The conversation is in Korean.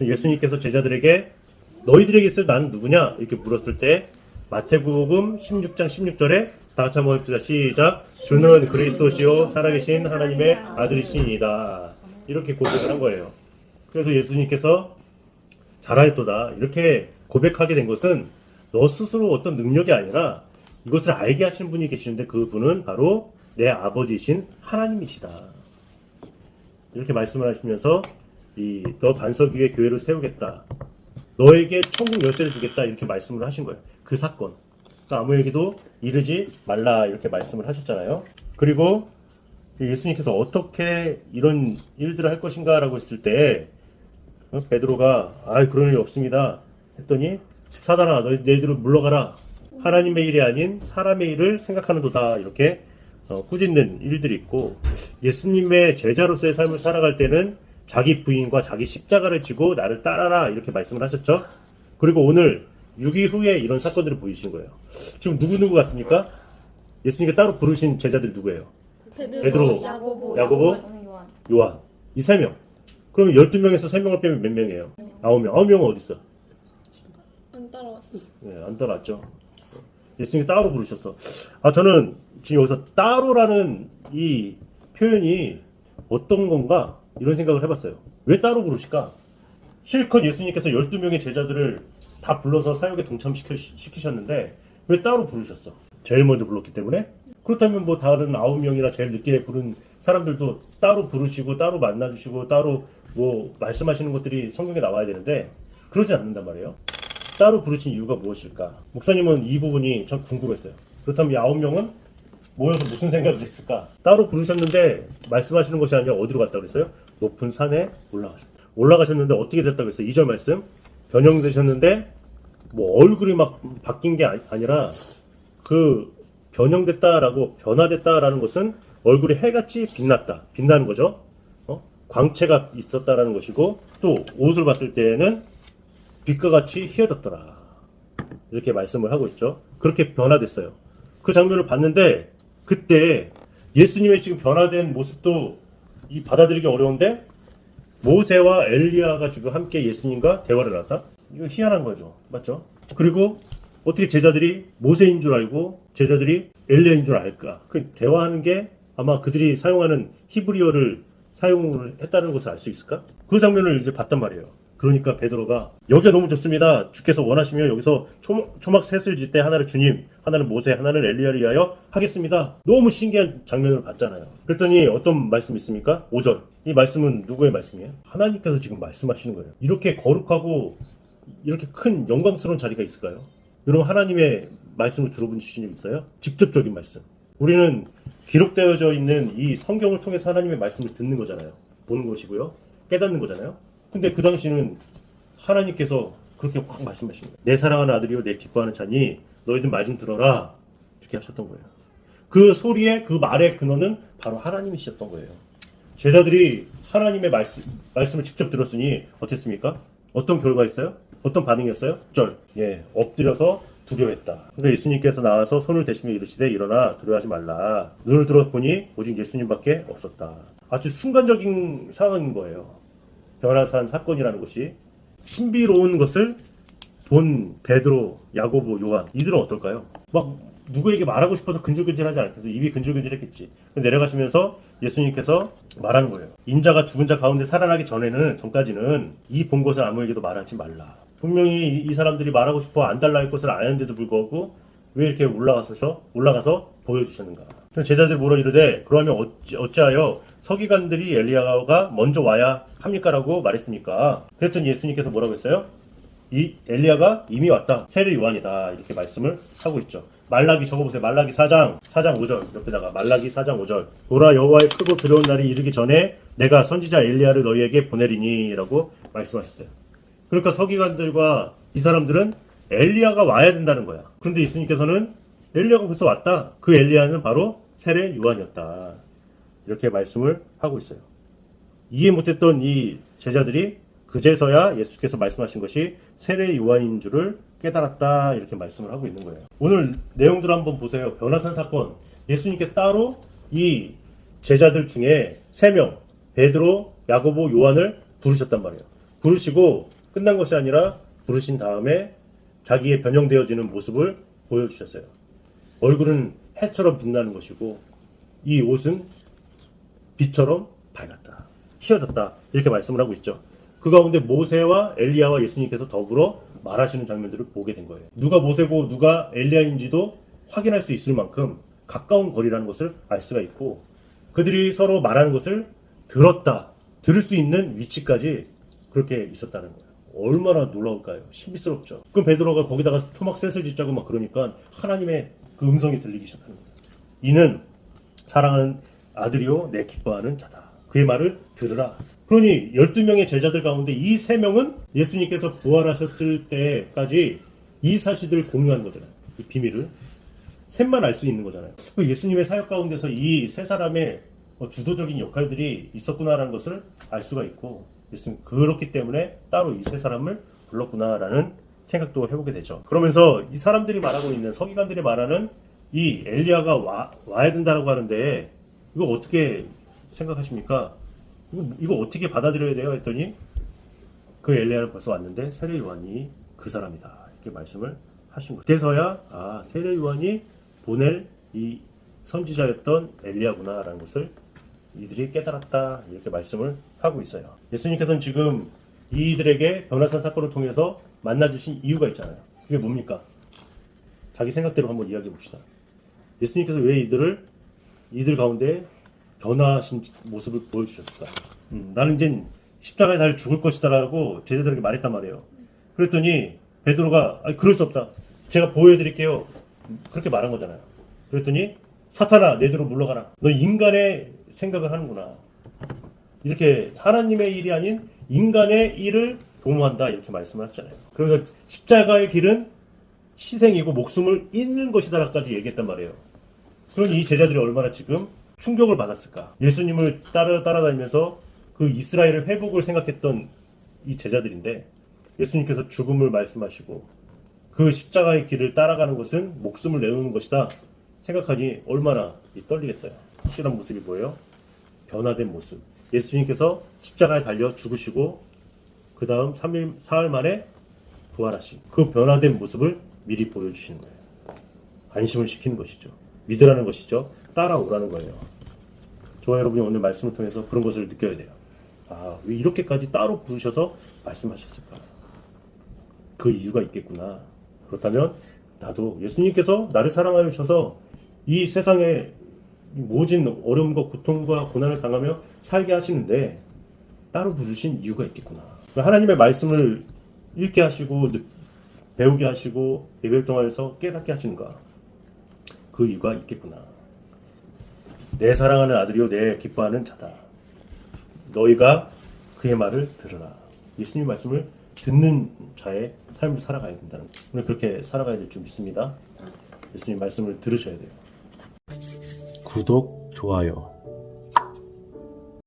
예수님께서 제자들에게 너희들에게서 나는 누구냐 이렇게 물었을 때 마태복음 16장 16절에 다 같이 한번 해봅시다. 시작. 주는 그리스도시요 살아계신 하나님의 아들이시니이다. 이렇게 고백을 한 거예요. 그래서 예수님께서 잘하였도다. 이렇게 고백하게 된 것은 너 스스로 어떤 능력이 아니라 이것을 알게 하신 분이 계시는데 그 분은 바로 내 아버지이신 하나님이시다. 이렇게 말씀을 하시면서 이 너 반석 위에 교회를 세우겠다. 너에게 천국 열쇠를 주겠다. 이렇게 말씀을 하신 거예요. 그 사건. 그러니까 아무에게도 이르지 말라 이렇게 말씀을 하셨잖아요. 그리고 예수님께서 어떻게 이런 일들을 할 것인가라고 했을 때 어, 베드로가 아 그런 일 없습니다 했더니 사단아 너희 너희들은 물러가라 하나님의 일이 아닌 사람의 일을 생각하는도다 이렇게 어, 꾸짖는 일들이 있고 예수님의 제자로서의 삶을 살아갈 때는 자기 부인과 자기 십자가를 지고 나를 따라라 이렇게 말씀을 하셨죠 그리고 오늘 6일 후에 이런 사건들을 보이신 거예요 지금 누구 누구 같습니까? 예수님께 따로 부르신 제자들이 누구예요? 베드로, 야고보, 야고보, 요한. 요한 이 세 명. 그러면 12명에서 3명을 빼면 몇 명이에요? 9명. 9명은 어디 있어? 안 따라왔어. 네, 안 따라왔죠. 예수님이 따로 부르셨어. 아, 저는 지금 여기서 따로라는 이 표현이 어떤 건가? 이런 생각을 해봤어요. 왜 따로 부르실까? 실컷 예수님께서 12명의 제자들을 다 불러서 사역에 동참시키셨는데 왜 따로 부르셨어? 제일 먼저 불렀기 때문에? 그렇다면 뭐 다른 9명이나 제일 늦게 부른 사람들도 따로 부르시고 따로 만나주시고 따로 뭐 말씀하시는 것들이 성경에 나와야 되는데 그러지 않는단 말이에요. 따로 부르신 이유가 무엇일까? 목사님은 이 부분이 참 궁금했어요. 그렇다면 이 아홉 명은 모여서 무슨 생각을 했을까? 따로 부르셨는데 말씀하시는 것이 아니라 어디로 갔다 그랬어요? 높은 산에 올라가셨다. 올라가셨는데 어떻게 됐다고 했어요? 2절 말씀. 변형되셨는데 뭐 얼굴이 막 바뀐 게 아니- 아니 라 그 변형됐다라고 변화됐다라는 것은 얼굴이 해같이 빛났다. 빛나는 거죠. 어? 광채가 있었다라는 것이고 또 옷을 봤을 때에는 빛과 같이 희어졌더라. 이렇게 말씀을 하고 있죠. 그렇게 변화됐어요. 그 장면을 봤는데 그때 예수님의 지금 변화된 모습도 이 받아들이기 어려운데 모세와 엘리야가 지금 함께 예수님과 대화를 나눴다. 이거 희한한 거죠. 맞죠? 그리고 어떻게 제자들이 모세인 줄 알고 제자들이 엘리야인 줄 알까? 그 대화하는 게 아마 그들이 사용하는 히브리어를 사용을 했다는 것을 알 수 있을까? 그 장면을 이제 봤단 말이에요. 그러니까 베드로가 여기가 너무 좋습니다. 주께서 원하시면 여기서 초, 초막 셋을 짓때 하나를 주님, 하나는 모세, 하나는 엘리야를 위하여 하겠습니다. 너무 신기한 장면을 봤잖아요. 그랬더니 어떤 말씀 있습니까? 5절. 이 말씀은 누구의 말씀이에요? 하나님께서 지금 말씀하시는 거예요. 이렇게 거룩하고 이렇게 큰 영광스러운 자리가 있을까요? 여러분 하나님의 말씀을 들어본 적 있어요? 직접적인 말씀. 우리는 기록되어져 있는 이 성경을 통해서 하나님의 말씀을 듣는 거잖아요. 보는 것이고요. 깨닫는 거잖아요. 근데 그 당시는 하나님께서 그렇게 확 말씀하신 거예요. 내 사랑하는 아들이요 내 기뻐하는 자니 너희들 말 좀 들어라. 이렇게 하셨던 거예요. 그 소리의 그 말의 근원은 바로 하나님이셨던 거예요. 제자들이 하나님의 말씀, 말씀을 직접 들었으니 어땠습니까? 어떤 결과 있어요? 어떤 반응이었어요? 절. 예, 엎드려서 두려워했다. 그러니까 예수님께서 나와서 손을 대시며 이르시되 일어나 두려워하지 말라. 눈을 들어 보니 오직 예수님밖에 없었다. 아주 순간적인 상황인 거예요. 변화산 사건이라는 것이 신비로운 것을 본 베드로, 야고보, 요한 이들은 어떨까요? 막 누구에게 말하고 싶어서 근질근질하지 않겠어 입이 근질근질했겠지. 내려가시면서 예수님께서 말하는 거예요. 인자가 죽은 자 가운데 살아나기 전에는 전까지는 이 본 것을 아무에게도 말하지 말라. 분명히 이, 이 사람들이 말하고 싶어 안 달라 할 것을 아는데도 불구하고 왜 이렇게 올라가서 올라가서 보여주셨는가? 제자들이 뭐라 이르되 그러면 어찌, 어찌하여 서기관들이 엘리야가 먼저 와야 합니까라고 말했습니까? 그랬더니 예수님께서 뭐라고 했어요? 이 엘리야가 이미 왔다. 세례 요한이다. 이렇게 말씀을 하고 있죠. 말라기 적어보세요. 말라기 4장 4장 5절 옆에다가 말라기 4장 5절 보라 여호와의 크고 두려운 날이 이르기 전에 내가 선지자 엘리야를 너희에게 보내리니라고 말씀하셨어요. 그러니까 서기관들과 이 사람들은 엘리야가 와야 된다는 거야. 그런데 예수님께서는 엘리야가 벌써 왔다. 그 엘리야는 바로 세례 요한이었다. 이렇게 말씀을 하고 있어요. 이해 못했던 이 제자들이 그제서야 예수께서 말씀하신 것이 세례 요한인 줄을 깨달았다 이렇게 말씀을 하고 있는 거예요. 오늘 내용들 한번 보세요. 변화산 사건 예수님께 따로 이 제자들 중에 세 명 베드로, 야고보, 요한을 부르셨단 말이에요. 부르시고 끝난 것이 아니라 부르신 다음에 자기의 변형되어지는 모습을 보여주셨어요. 얼굴은 해처럼 빛나는 것이고 이 옷은 빛처럼 밝았다. 희어졌다. 이렇게 말씀을 하고 있죠. 그 가운데 모세와 엘리야와 예수님께서 더불어 말하시는 장면들을 보게 된 거예요. 누가 모세고 누가 엘리야인지도 확인할 수 있을 만큼 가까운 거리라는 것을 알 수가 있고 그들이 서로 말하는 것을 들었다. 들을 수 있는 위치까지 그렇게 있었다는 거예요. 얼마나 놀라울까요? 신비스럽죠. 그럼 베드로가 거기다가 초막 셋을 짓자고 막 그러니까 하나님의 그 음성이 들리기 시작하는 거예요. 이는 사랑하는 아들이요 내 기뻐하는 자다. 그의 말을 들으라. 그러니 12명의 제자들 가운데 이세 명은 예수님께서 부활하셨을 때까지 이 사실들을 공유한 거잖아요. 이 비밀을. 셋만 알 수 있는 거잖아요. 그 예수님의 사역 가운데서 이 세 사람의 어, 주도적인 역할들이 있었구나라는 것을 알 수가 있고 예수님 그렇기 때문에 따로 이 세 사람을 불렀구나라는 생각도 해보게 되죠. 그러면서 이 사람들이 말하고 있는 서기관들이 말하는 이 엘리야가 와, 와야 된다라고 하는데 이거 어떻게 생각하십니까? 이거, 이거 어떻게 받아들여야 돼요? 했더니 그 엘리야는 벌써 왔는데 세례 요한이 그 사람이다 이렇게 말씀을 하신 거예요. 그때서야 아 세례 요한이 보낼 이 선지자였던 엘리야구나라는 것을 이들이 깨달았다 이렇게 말씀을 하고 있어요. 예수님께서는 지금 이들에게 변화산 사건을 통해서 만나주신 이유가 있잖아요. 그게 뭡니까? 자기 생각대로 한번 이야기해 봅시다. 예수님께서 왜 이들을 이들 가운데 변화하신 모습을 보여주셨을까? 음, 나는 이제 십자가에 달 죽을 것이다라고 제자들에게 말했단 말이에요. 그랬더니 베드로가 아, 그럴 수 없다. 제가 보여드릴게요. 그렇게 말한 거잖아요. 그랬더니 사탄아 내대로 물러가라. 너 인간의 생각을 하는구나. 이렇게 하나님의 일이 아닌 인간의 일을 도모한다 이렇게 말씀을 하셨잖아요. 그래서 십자가의 길은 희생이고 목숨을 잃는 것이다라까지 얘기했단 말이에요. 그러니 이 제자들이 얼마나 지금 충격을 받았을까? 예수님을 따라 따라다니면서 그 이스라엘의 회복을 생각했던 이 제자들인데 예수님께서 죽음을 말씀하시고 그 십자가의 길을 따라가는 것은 목숨을 내놓는 것이다 생각하니 얼마나 이 떨리겠어요. 확실한 모습이 뭐예요? 변화된 모습. 예수님께서 십자가에 달려 죽으시고 그 다음 3일, 사흘 만에 부활하신 그 변화된 모습을 미리 보여주시는 거예요. 안심을 시키는 것이죠. 믿으라는 것이죠. 따라오라는 거예요. 저와 여러분이 오늘 말씀을 통해서 그런 것을 느껴야 돼요. 아, 왜 이렇게까지 따로 부르셔서 말씀하셨을까? 그 이유가 있겠구나. 그렇다면 나도 예수님께서 나를 사랑하여 주셔서 이 세상에 이 모진 어려움과 고통과 고난을 당하며 살게 하시는데 따로 부르신 이유가 있겠구나. 하나님의 말씀을 읽게 하시고 느- 배우게 하시고 예배를 통해서 깨닫게 하시는가? 그 이유가 있겠구나. 내 사랑하는 아들이요 내 기뻐하는 자다. 너희가 그의 말을 들으라. 예수님 말씀을 듣는 자의 삶을 살아가야 된다는 거. 오늘 그렇게 살아가야 될 줄 믿습니다. 예수님 말씀을 들으셔야 돼요. 구독, 좋아요